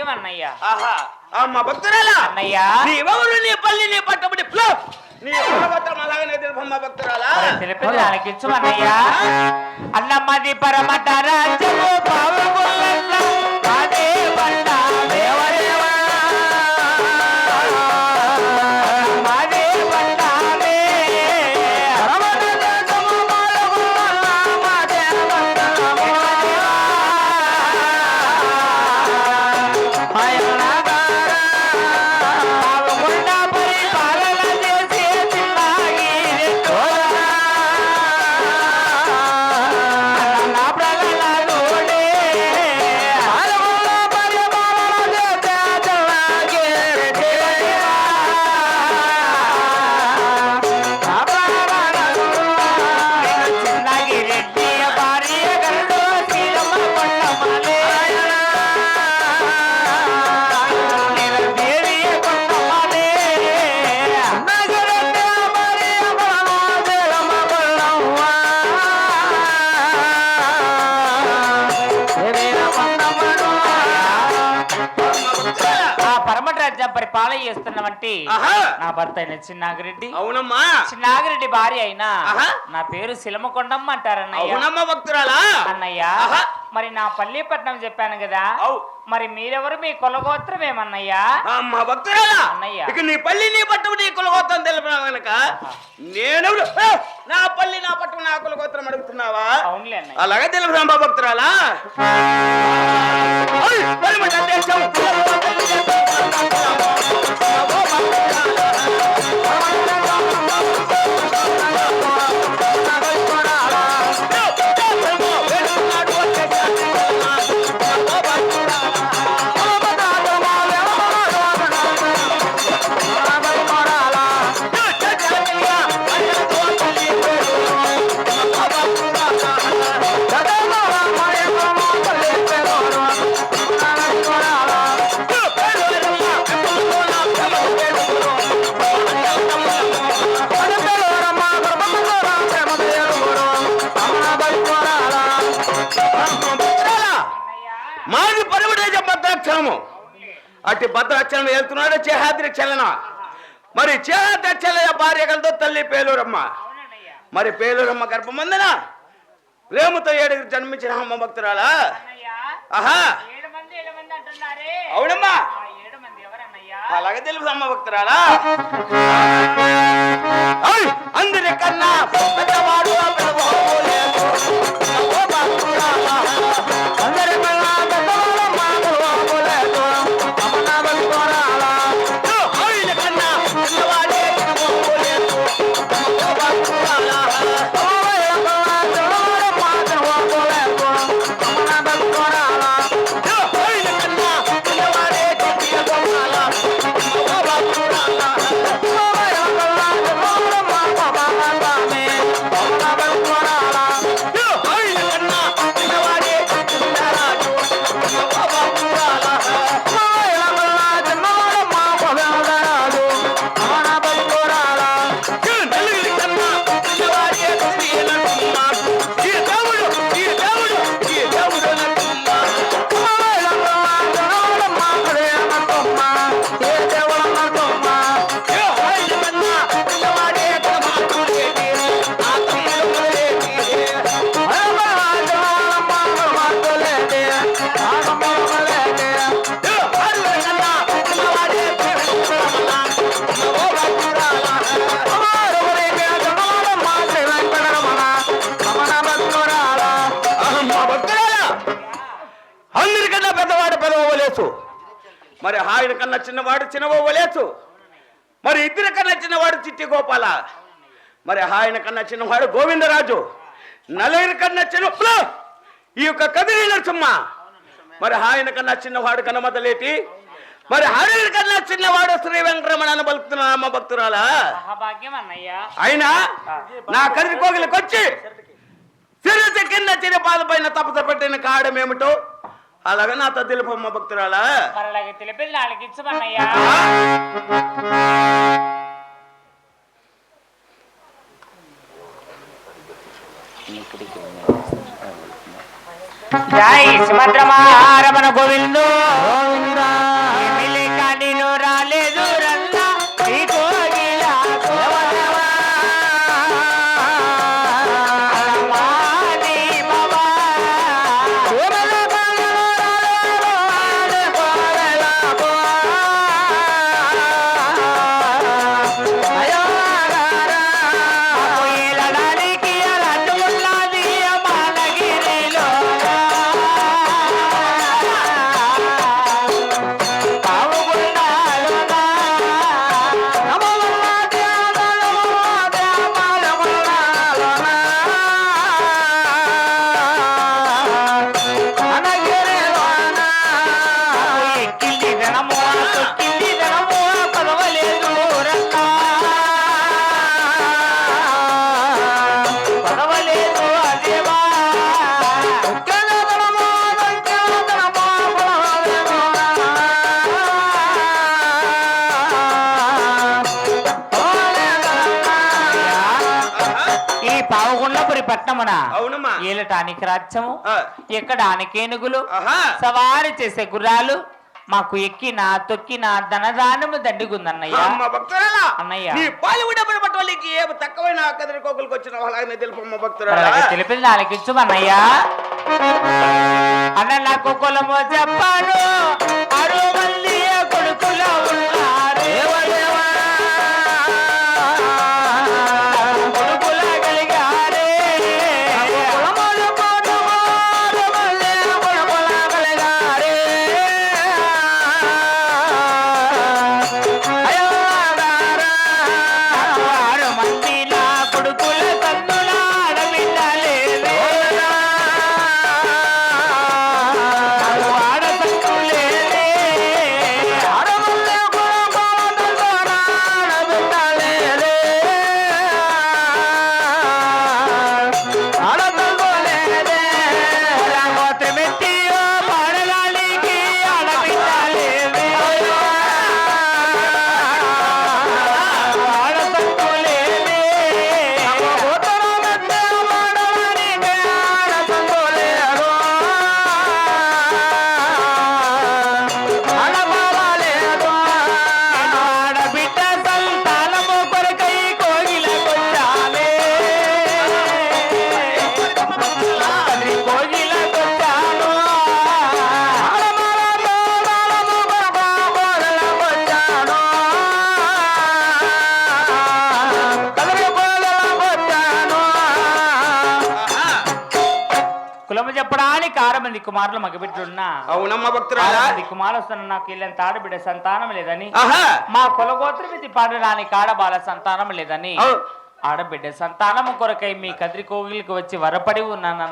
భాగ్యం అన్నయ్యా. ఆహా అమ్మా భక్తురాలా? అన్నయ్యా. నీ ఎవరు నీ పల్లి నీ పట్టబడి ఫ్లో! నీ కులగోత్రం అలాగనే తెలుపు అమ్మా భక్తురాలా? తెలిపి దానికిచ్చు అన్నయ్యా అన్నమ్మది పరమత రాజ్యము పావుగొల్ల చేస్తున్నవంటి నా భర్త అయిన చిన్నాగిరెడ్డి. అవునమ్మా! చిన్నాగిరెడ్డి భార్య అయినా. నా పేరు శిలమకొండమ్మ అంటారన్నయ్య. అవునమ్మా భక్తురాలా! అన్నయ్య. మరి నా పల్లీపట్నం చెప్పాను కదా? మరి మీరెవరు? మీ కులగోత్రం ఏమన్నయ్యా భక్తురాలా! అన్నయ్య. ఇక నీ పల్లి నీ పట్టు నీ కులగోత్రం తెలిపినా నేను నా పల్లి నా పట్టు నా కులగోత్రం అడుగుతున్నావా? అవునులే అన్నయ్య. అలాగే తెలుపు అమ్మా భక్తురాలా? భద్రాక్షరము అటు భద్రాక్షరం వెళ్తున్నాడు చేహాద్రి చలన. మరి చేహాద్రి చలన భార్య కలతో తల్లి పేలూరమ్మ. అవునన్నయ్య మరి పేలూరమ్మ గర్భమందన? ప్రేమతో ఏడుగురు జన్మించిన అమ్మ భక్తురాలా? అన్నయ్య ఆహా. అవునమ్మా. అలాగే తెలుసు అమ్మ భక్తురాలా. అందరికన్నా పెద్దవాడు మరి ఆయన కన్నా చిన్నవాడు చిన్నబోవలేసు మరి ఇద్దరి కన్నా చిన్నవాడు చిట్టి గోపాల మరి ఆయన కన్నా చిన్నవాడు గోవిందరాజు. నలుగురి కన్నా చిన్న ఈ యొక్క కదిరి నరసింహ. మరి ఆయన కన్నా చిన్నవాడు కనమతలేటి. మరి ఆయన కన్నా చిన్నవాడు శ్రీ వెంకటరమణ బలుకుతున్నా అమ్మ భక్తురాలా. ఆయన నా కదిరి కోగిలకు వచ్చి సిరసి కింద చిన్న పాద పైన తపస పెట్టిన కాడమేమిటో అలాగే నాతో తెలుపమ్మ భక్తురాలా మరి అలాగే తెలిపి నాలుగు ఇచ్చమన్నయ్యా జై సుభద్రమారమణ గోవిందు ఎమ్మెల్యే అవునమ్మా. ఏలటానికి రాజ్యము. ఎక్కడానికి ఏనుగులు. సవారి చేసే గుర్రాలు మాకు ఎక్కిన తొక్కిన ధనదానము దండిగుందన్నయ్య. అన్నయ్య. నీ పాలివిడ పట్టవల్లికి ఏ తక్కువైన కదిరి కోకులకు వచ్చిన తెలుపమ్మ భక్తురాలా. తెలిపింది అన్నయ్య అన్న నాకు కులము చెప్పాను. ఆరు మంది కుమారులు అవునమ్మ భక్తురాలా? వస్తున్న నాకు ఇల్లంత ఆడబిడ్డ సంతానం లేదని. మా కులగోత్రం పాడడానికి ఆడబాల సంతానం లేదని. ఆడబిడ్డ సంతానము కొరకై మీ కదిరి కోవిలికి వచ్చి వరపడి ఉన్నాను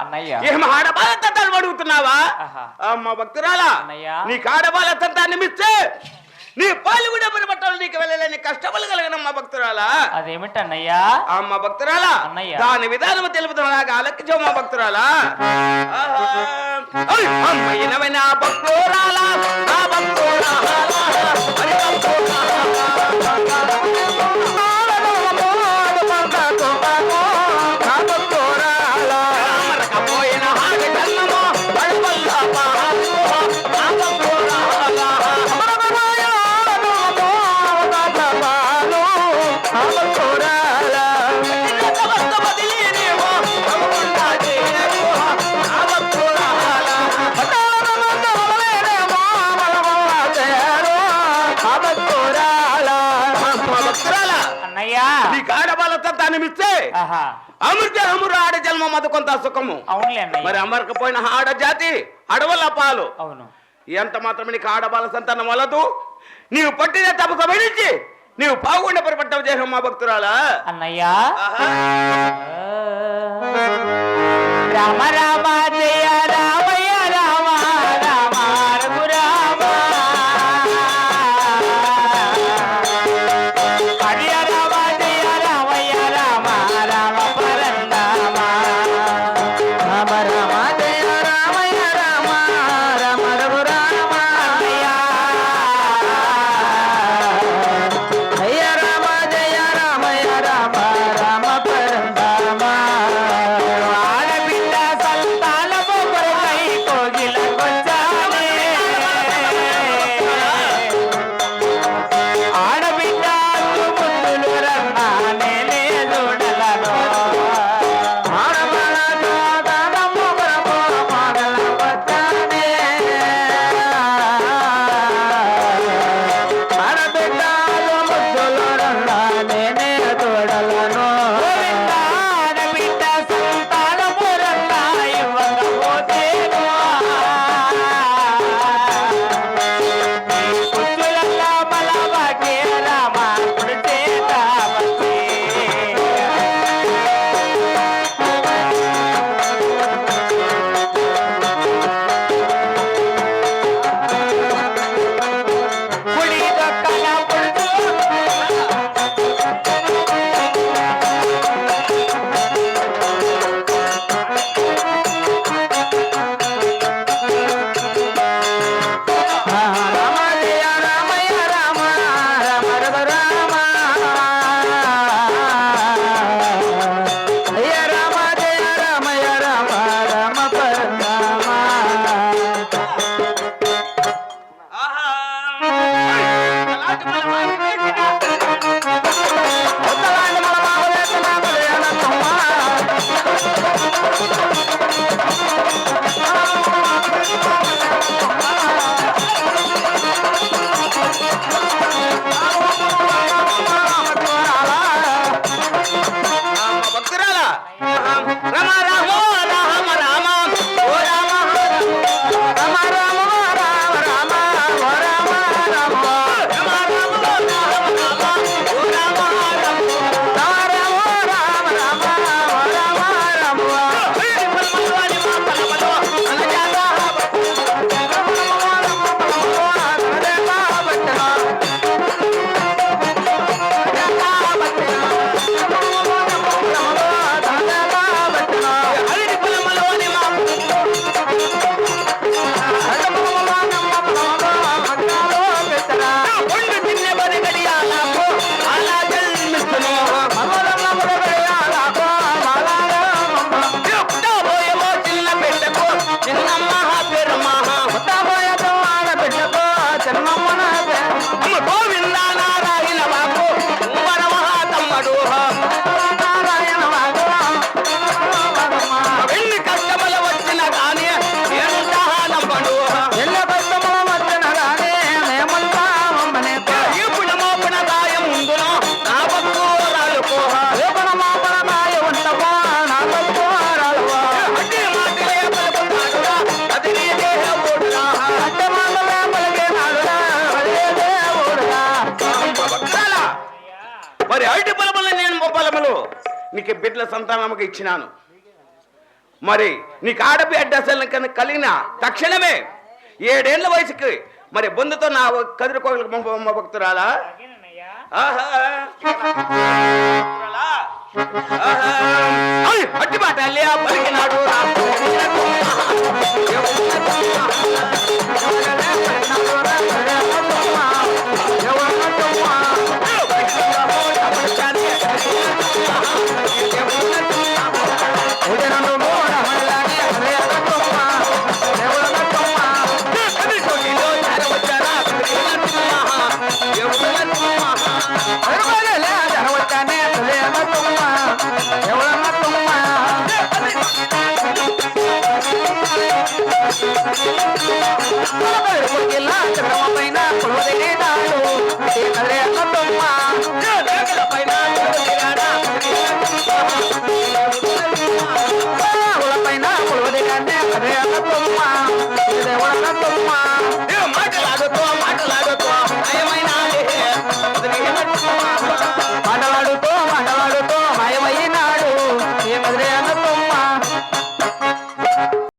అన్నయ్య. ఆడబాల అడుగుతున్నావా. అమ్మ భక్తురాలా? అన్నయ్య. నీకు ఆడబాల మిస్తే నీ పాలివిడ పట్టలు నీకు వెళ్ళలేని కష్టములు కలిగినమ్మ భక్తురాలా అదేమిటన్నయ్యా అమ్మ భక్తురాలా అన్నయ్య. దాని విధానం భక్తురాలా ఆహా. ఓయ్, అమ్మ ఇనవైన భక్తురాలా నా భక్తురాలా అమృతే అమరు ఆడ జన్మ మత కొంత సుఖము మరి అమరకపోయిన ఆడ జాతి అడవల పాలు. అవును. ఎంత మాత్రం నీకు ఆడబాల సంతానం వలదు? నీవు పట్టిన తమ సమరించి నీవు పాగుండ పరిపట్టం చేసావు మా భక్తురాలా. అన్నయ్యా. రామ నీకు బిడ్డల సంతానముగా ఇచ్చినాను. మరి నీకు ఆడబిడ్డ అసలు కలిగిన తక్షణమే ఏడేళ్ళ వయసుకి మరి బొందుతో నా కదిరికోగలకు పంపమ్మ భక్తురాలా అట్టి మాట అల్లియా పలికినాడు పైన కులవదిలేదాడు అదే అన్నమ్మ